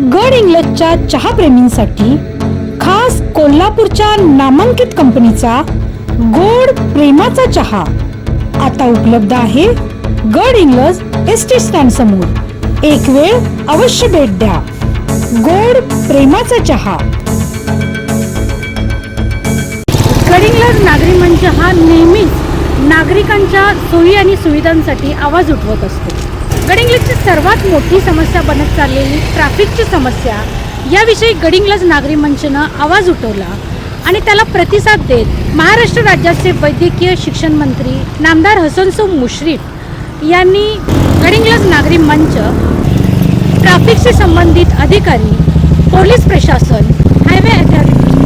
गड इंग्लजच्या चहाप्रेमींसाठी खास कोल्हापूरच्या नामांकित कंपनीचा गोड प्रेमाचा चहा आता उपलब्ध आहे गड इंग्लज एस टी स्टँड समोर. एक वेळ अवश्य भेट द्या. गोड प्रेमाचा चहा. गडिंग्लज नागरी मंच हा नेहमीच नागरिकांच्या सोयी आणि सुविधांसाठी आवाज उठवत असतो. गडिंग्लजची सर्वात मोठी समस्या बनत चाललेली ट्रॅफिकची समस्या. याविषयी गडिंग्लज नागरी मंचनं आवाज उठवला आणि त्याला प्रतिसाद देत महाराष्ट्र राज्याचे वैद्यकीय शिक्षण मंत्री नामदार हसनसो मुश्रीफ यांनी गडिंग्लज नागरी मंच ट्रॅफिकशी संबंधित अधिकारी पोलीस प्रशासन हायवे अथॉरिटी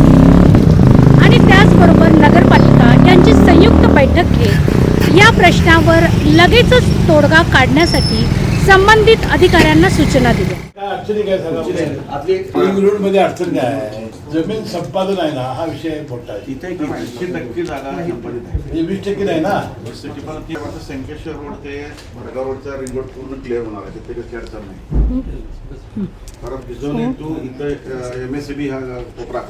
आणि त्याचबरोबर नगरपालिका यांची संयुक्त बैठक घेत या प्रश्नावर लगेचच तोडगा काढण्यासाठी संबंधित अधिकाऱ्यांना सूचना दिल्या. काय अडचणी काय सांगा मध्ये अडचण काय आहे? जमीन संपादन आहे ना हा विषय मोठा आहे. इथे एक ऐंशी टक्के जागा संपादित आहे. वीस टक्के नाही ना? संकेश्वर रोड ते भडगाव रोडचा रिंग रोड पूर्ण क्लिअर होणार आहे. तिथे काही अडचण नाही. परत टू इथं एम एस बी हा कोपरा.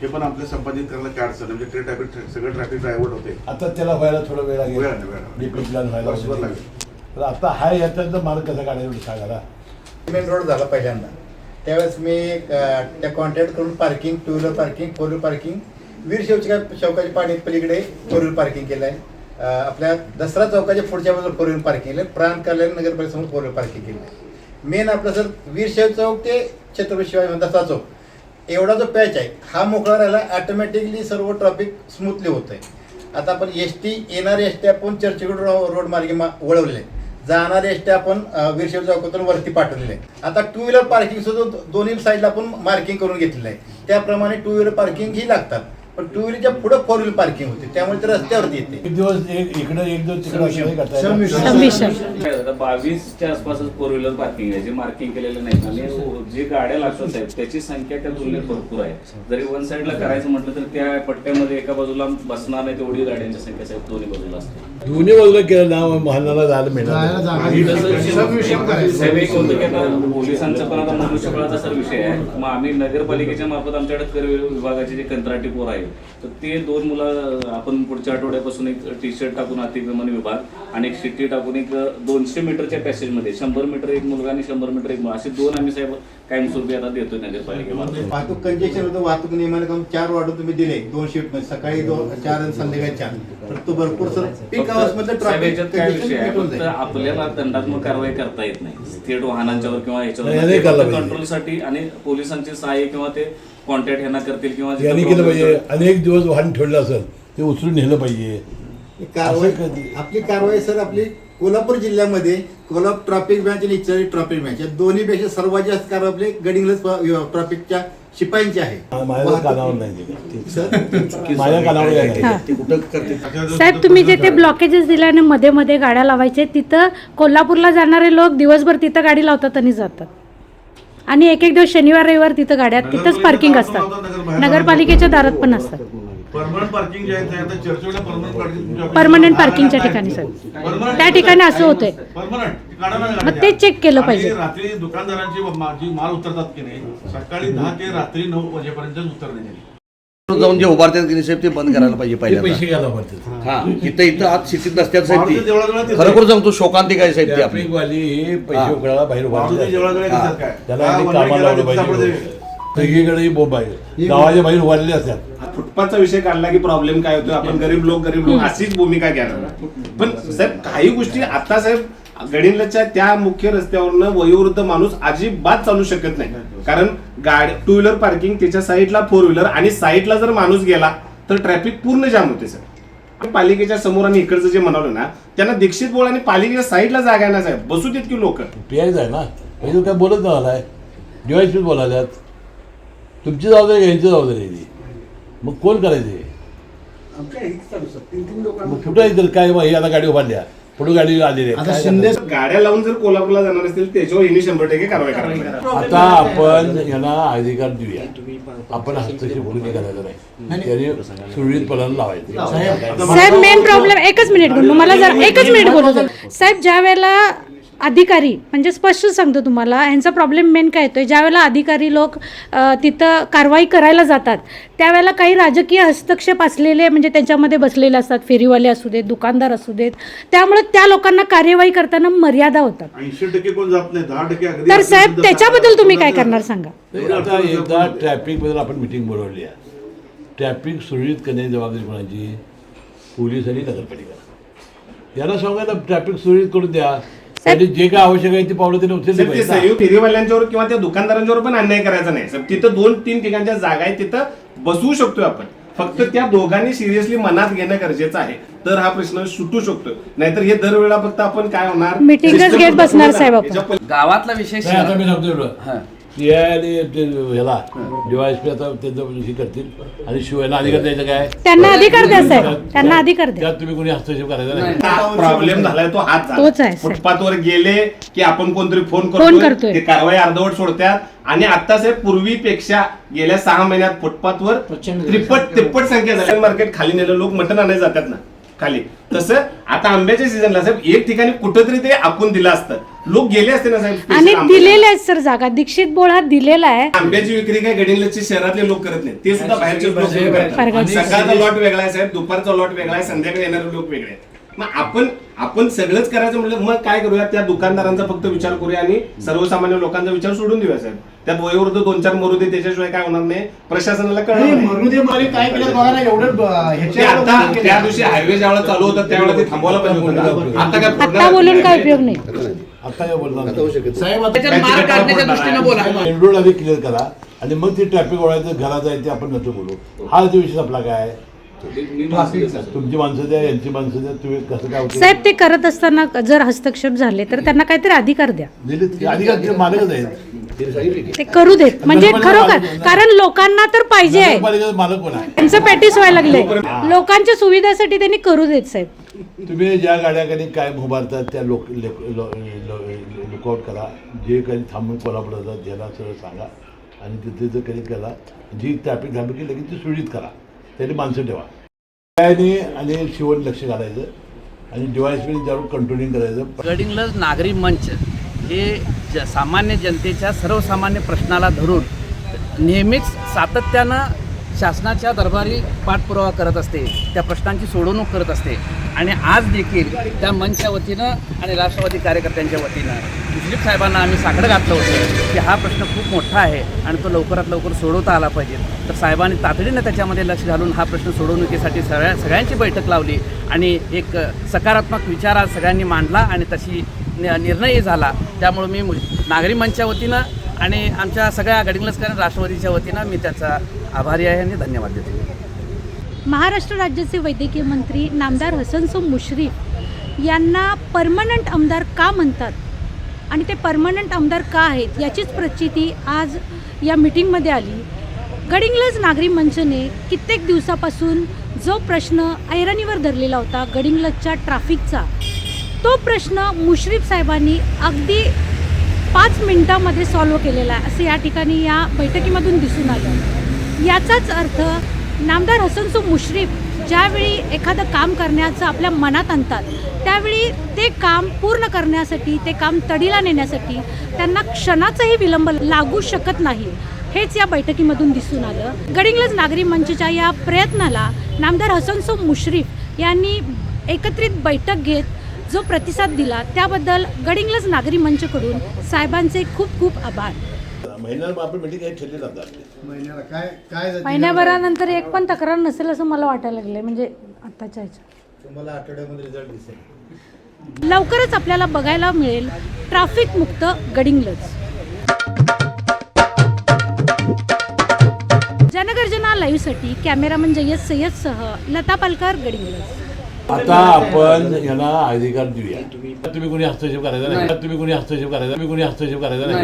हे पण आपले संपादित करायला काय अडचण. म्हणजे ट्रे ट्रॅफिक सगळं ट्रॅफिक डायव्हर्ट होते. आता त्याला व्हायला थोडा वेळ लागेल. वेळ लागेल, प्लॅन व्हायला लागेल. तर आता हा याच्यातलं मार्ग कसा काढायला सांगा ना. मेन रोड झाला पहिल्यांदा. त्यावेळेस मी अ, त्या कॉन्ट्रॅक्ट करून parking two wheeler parking four wheeler parking वीर शौचिका शौकाची पाणी पलीकडे फोर व्हीलर पार्किंग केलं आहे आपल्या दसरा चौकाच्या पुढच्या बाजूला फोर व्हीलर पार्किंग केलं प्राण कल्याण नगर परिसरात फोर व्हीलर पार्किंग केलं आहे मेन आपलं सर वीरशेव चौक ते छत्रपती शिवाजी दसरा चौक. एवढा जो पॅच आहे हा मोकळा राहिला ऑटोमॅटिकली सर्व ट्रॅफिक स्मूथली होत आहे आता आपण एस टी येणारे एस टी आपण चर्चगेट रो- रोड मार्गे मा- वळवलेले आहे. जाणारे एस टी आपण वीरशेव चौकातून वरती पाठवलेले आहे आता टू व्हीलर पार्किंग सुद्धा दोन्ही साईडला आपण मार्किंग करून घेतलेलं आहे. त्याप्रमाणे टू व्हीलर पार्किंग ही लागतात. पण टू व्हीलरच्या पुढे फोर व्हीलर पार्किंग होते. त्यामुळे ते रस्त्यावरती येते. एक दिवस एक इकडे एक दिवस तिकडे असं नाही करता बावीसच्या आसपासच फोर व्हीलर पार्किंग आहे. जे मार्किंग केलेलं नाही. आणि जे गाड्या लागतात आहेत त्याची संख्या त्या तुलनेत भरपूर आहे. जरी वन साईडला करायचं म्हटलं तर त्या पट्ट्यामध्ये एका बाजूला बसणार नाही तेवढी गाड्यांची संख्या साहेब दोन्ही बाजूला असते. दोन्ही बाजूला केलं ना वाहनाला जायला मिळणार पोलिसांचा पण आता मनुष्यबळाचा सर विषय आहे. मग आम्ही नगरपालिकेच्या मार्फत आमच्याकडे कर विभागाचे जे कंत्राटी पोर आहेत तर ते दोन मुलं आपण पुढच्या आठवड्यापासून एक टी शर्ट टाकून अतिक्रमण विभाग आणि एक शिट्टी टाकून एक दोनशे मीटरच्या पॅसेजमध्ये शंभर मीटर एक मुलगा आणि शंभर मीटर एक मुलगा. असे दोन आम्ही साहेब कायमस्वरूपी आता देतोय नगरपालिकेमार्फत. वाहतूक कंजेशन होतं वाहतूक नियमाने करून चार वाढून तुम्ही दिले दोन शिफ्टमध्ये सकाळी दोन चार आणि संध्याकाळी चार तर तो भरपूर सर पीक आवर्स मधलं साहेब ट्रॅफिक याच्यात काय विषय आहे? मिटून फक्त जाईल. आपल्याला दंडात्मक कारवाई करता येत नाही. थेट वाहनांच्यावर किंवा नाही, नाही याच्यावर करायला. कंट्रोलसाठी आणि पोलिसांचे सहाय्य किंवा ते कॉन्टॅक्ट यांना करतील किंवा जिथं यांनी केलं problem पाहिजे. अनेक दिवस वाहन ठेवलं असेल ते उचलून नेलं पाहिजे. ही कारवाई असं कधी? आपली कारवाई सर आपली कोल्हापूर जिल्ह्यामध्ये कोल्हापूर ट्रॅफिक बँच आणि इच्छारी ट्रॅफिक बँच या दोन्हीपेक्षा सर्वात जास्त कारवाई आपली गडिंग्लज ट्रॅफिकच्या शिपायांची आहे माझ्या वाहतूक- कानावर नाही दिलं. सर? माझ्या कानावर नाही. ते कुठं करते साहेब तुम्ही जे ते ब्लॉकेजेस दिल्याने मध्ये मध्ये गाड्या लावायचे तिथं कोल्हापूरला जाणारे लोक दिवसभर तिथं गाडी लावतात आणि जातात. आणि एक एक दिवस शनिवार रविवार तिथं गाड्या तिथंच पार्किंग असतात. नगरपालिकेच्या दारात पण असतात. परमनंट पार्किंग जे आहे ते आता चर्चवडे परमनंट पार्किंग Permanent parking च्या ठिकाणी, साहेब. त्या ठिकाणी असं होतंय. परमनंट मग ते check केलं पाहिजे. रात्री दुकानदारांची माल उतरतात की नाही? सकाळी दहा ते रात्री नऊ वाजेपर्यंत उतरणे. त्यांनी जाऊन जे उभारतात की नाही साहेब ते बंद करायला पाहिजे पहिल्यांदा. घ्यायला पडतात हा इथं इथं आत सिटीत नसतात साहेब ती. खरोखर सांगतो शोकांतिक आहे साहेब ती आपली? ट्रॅफिकवाली पैसे. उकळायला बाहेर मारुती उभारले देवळाजवळ. दिसतात काय? त्याला आधी वनवे कामाला गेला लावलं की पाहिजे सापडते. सगळीकडे बोंब आहे. गावाच्या बाहेर उभारलेले असतात. फुटपाथचा विषय काढला की प्रॉब्लेम काय होतो? आपण गरीब लोक गरीब लोक अशीच भूमिका घेणार पण साहेब काही गोष्टी आता साहेब गडिंगलजच्या त्या मुख्य रस्त्यावरनं वयोवृद्ध माणूस अजिबात चालू शकत नाही. कारण गाडी टू व्हीलर पार्किंग त्याच्या साईडला फोर व्हीलर आणि साईडला जर माणूस गेला तर ट्रॅफिक पूर्ण जाम होते सर पालिकेच्या समोर आणि इकडचं जे म्हणालो ना त्यांना दीक्षित बोळ आणि पालिकेच्या साईडला जागा आहे ना साहेब. बसू देत की लोक. पीआयच आहे ना हे काय बोलत नाही आलाय डिवायस बोलायल्यात. तुमची जबाबदारी आहे, यांची जबाबदारी आहे ती. मग कोण करायचे मग कुठं काय? मग हे आता गाडी उभारल्या पुढे गाडी आलेली आहे. काय करणार? गाड्या लावून जर कोल्हापूरला जाणार असतील त्याच्यावर यांनी शंभर टक्के कारवाई करावी आता आपण यांना अधिकार देऊया. आपण हस्तक्षेप कुणी करायचा नाही त्यांनी सुरळीतपणानं लावायचं. साहेब मेन प्रॉब्लेम एकच मिनिट बोलू. मला जर एकच मिनिट बोलू द्या. साहेब ज्या वेळेला अधिकारी म्हणजे स्पष्ट सांगतो तुम्हाला ह्यांचा प्रॉब्लेम मेन काय येतोय? ज्यावेळेला अधिकारी लोक तिथं कारवाई करायला जातात त्यावेळेला काही राजकीय हस्तक्षेप असलेले म्हणजे त्याच्यामध्ये बसलेले असतात फेरीवाले असू देत दुकानदार असू देत त्यामुळे त्या लोकांना कार्यवाही करताना मर्यादा होतात. ऐंशी टक्के कोण जात नाही दहा टक्के अगदी तर साहेब त्याच्याबद्दल तुम्ही काय. करणार सांगा? आता एकदा ट्रॅफिकबद्दल आपण मिटिंग बोलवली आहे. ट्रॅफिक सुरळीत करण्याची जबाबदारी कोणाची? पोलीस आणि नगरपालिका यांना सांगा ना ट्रॅफिक सुरळीत करून द्या? त्यासाठी जे काय आवश्यक आहे ती पावलं त्यांनी उचलली साहेब, ते पाहिजे. फेरीवाल्यांच्यावर किंवा त्या दुकानदारांच्यावर पण अन्याय करायचा नाही. तिथं दोन तीन ठिकाणच्या जागा आहेत तिथं बसवू शकतोय आपण. फक्त त्या दोघांनी सिरियसली मनात घेणं गरजेचं आहे. तर हा प्रश्न सुटू शकतो. नाहीतर हे दरवेळा फक्त आपण काय होणार? Meetingच System घेत बसणार बदलून साहेब आपण. याच्या पलीकडे गावातला विषय नाही आता मी सांगतो हां. सी आय आणि ते ह्याला डीवायसपी आता त्यांचं हे करतील. आणि शिवायला अधिकार द्यायचं काय? त्यांना अधिकार द्या साहेब त्यांना अधिकार द्या. त्यात तुम्ही कोणी हस्तक्षेप करायचा नाही. प्रॉब्लेम झालाय तो हात झाला. तोच आहे, साहेब. फुटपाथवर गेले की आपण कोणतरी फोन फोन करतोय करतोय. ते कारवाई अर्धवट सोडतात. आणि आता साहेब पूर्वीपेक्षा गेल्या सहा महिन्यात फुटपाथवर त्रिपट तिप्पट संख्या झाली. मार्केट खाली नेलं लोक मटण आणायला जातात ना. खाली. तसं आता आंब्याच्या सीझनला साहेब एक ठिकाणी कुठंतरी ते आखून दिलं असतं. लोक गेले असते ना साहेब special आणि आंब्याला. दिलेल्या आहेत सर जागा. दीक्षित बोळ हा दिलेला आहे. आंब्याची विक्री काय गडिंगलजची शहरातले लोक करत नाही ते सुद्धा बाहेरचे लोक करतात. परगावचे. सकाळचा लॉट वेगळा आहे साहेब दुपारचा लॉट वेगळा आहे संध्याकाळी येणारे लोक वेगळे आहेत. मग आपण आपण सगळंच करायचं म्हटलं मग काय करूया त्या दुकानदारांचा फक्त विचार करूया आणि सर्वसामान्य लोकांचा विचार सोडून देऊया साहेब. त्यात वयोवृद्ध दोन चार मरू दे त्याच्याशिवाय काय होणार नाही. प्रशासनाला कळणार नाही मरुदे मध्ये काय केलं बघा ना एवढं ब- ते ह्याच्या आता त्या दिवशी हायवे ज्यावेळेला चालू होता त्यावेळेला ते थांबवायला पाहिजे होतं ना. आता काय आता फोडणार बोलून काय. उपयोग नाही. आता काय बोलणार नाही. साहेब आता त्याच्यात मार काढण्याच्या दृष्टीनं बोला. मेन रोड आधी क्लिअर करा. आणि मग ते ट्रॅफिक ओढायचं घरात आहे ते आपण नंतर बोलू. हा जो विषय आपला काय? तुमची माणसं द्या यांची माणसं द्या तुम्ही कसं काय होते? साहेब ते करत असताना जर हस्तक्षेप झाले तर त्यांना काहीतरी अधिकार द्या. दिलीत की अधिकार ते मालकच आहेत. ते करू देत. म्हणजे खरोखर कारण लोकांना तर पाहिजे आहे. नगरपालिकेचा मालक कोण आहे? त्यांचं पॅटीस व्हायला लागले. लोकांच्या सुविधेसाठी त्यांनी करू देत साहेब. तुम्ही ज्या गाड्याकडे काय उभारतात त्या लोक लुकआउट करा. जे काही थांबून कोल्हापूर जातात ज्याला सगळं सांगा. आणि तिथे जर काही करा जी ट्रॅफिक थांबली की लगेच ती सुरळीत करा. त्याने माणसं ठेवा. त्याने आणि शिवण लक्ष घालायचं आणि डिवाइसमध्ये ज्यावर कंट्रोलिंग करायचं. गडिंगलज नागरी मंच हे ज सामान्य जनतेच्या सर्वसामान्य प्रश्नाला धरून नेहमीच सातत्यानं शासनाच्या दरबारी पाठपुरावा करत असते त्या प्रश्नांची सोडवणूक करत असते. आणि आज देखील त्या मंचच्या वतीनं आणि राष्ट्रवादी कार्यकर्त्यांच्या वतीनं मुश्रीफ साहेबांना आम्ही साकडं घातलं होतं की हा प्रश्न खूप मोठा आहे आणि तो लवकरात लवकर सोडवता आला पाहिजे. तर साहेबांनी तातडीनं त्याच्यामध्ये लक्ष घालून हा प्रश्न सोडवणुकीसाठी सगळ्या सगळ्यांची बैठक लावली आणि एक सकारात्मक विचार आज सगळ्यांनी मांडला आणि तशी निर्णयही झाला. त्यामुळे मी नागरी मंचच्या वतीनं आणि आमच्या सगळ्या गडिंग्लजकर राष्ट्रवादीच्या वतीनं मी त्याचा आभारी आहे आणि धन्यवाद देतो. महाराष्ट्र राज्याचे वैद्यकीय मंत्री नामदार हसनसो मुश्रीफ यांना परमनंट आमदार का म्हणतात? आणि ते परमनंट आमदार का आहेत याचीच प्रचिती आज या मिटिंगमध्ये आली. गडिंग्लज नागरी मंचने कित्येक दिवसापासून जो प्रश्न ऐरणीवर धरलेला होता गडिंग्लजच्या ट्रॅफिकचा तो प्रश्न मुश्रीफ साहेबांनी अगदी पाच मिनटामध्ये सॉल्व्ह केलेला आहे. असं या ठिकाणी या बैठकीमधून दिसून आलं. याचाच अर्थ नामदार हसनसो मुश्रीफ ज्यावेळी एखादं काम करण्याचं आपल्या मनात आणतात त्यावेळी ते काम पूर्ण करण्यासाठी ते काम तडीला नेण्यासाठी त्यांना क्षणाचाही विलंब लागू शकत नाही हेच या बैठकीमधून दिसून आलं. गडिंग्लज नागरी मंचच्या या प्रयत्नाला नामदार हसनसो मुश्रीफ यांनी एकत्रित बैठक घेत जो प्रतिसाद दिला त्याबद्दल गडिंग्लज नागरी मंचकडून साहेबांचे खूप खूप आभार? महिन्याभरानंतर एक पण तक्रार नसेल असं मला वाटायला लागलंय म्हणजे आत्ताच्या ह्याच्या तुम्हाला आठवड्यामध्ये रिझल्ट दिसेल. लवकरच आपल्याला बघायला मिळेल ट्रॅफिक मुक्त गडिंग्लज. जनगर्जना लाईव्हसाठी कॅमेरामन जय्यद सय्यदसह लता पालकर गडिंग्लज. आता आपण यांना अधिकार देऊया. तुम्ही कोणी हस्तक्षेप करायचा नाही. तुम्ही कोणी हस्तक्षेप करायचा तुम्ही कोणी हस्तक्षेप करायचा नाही.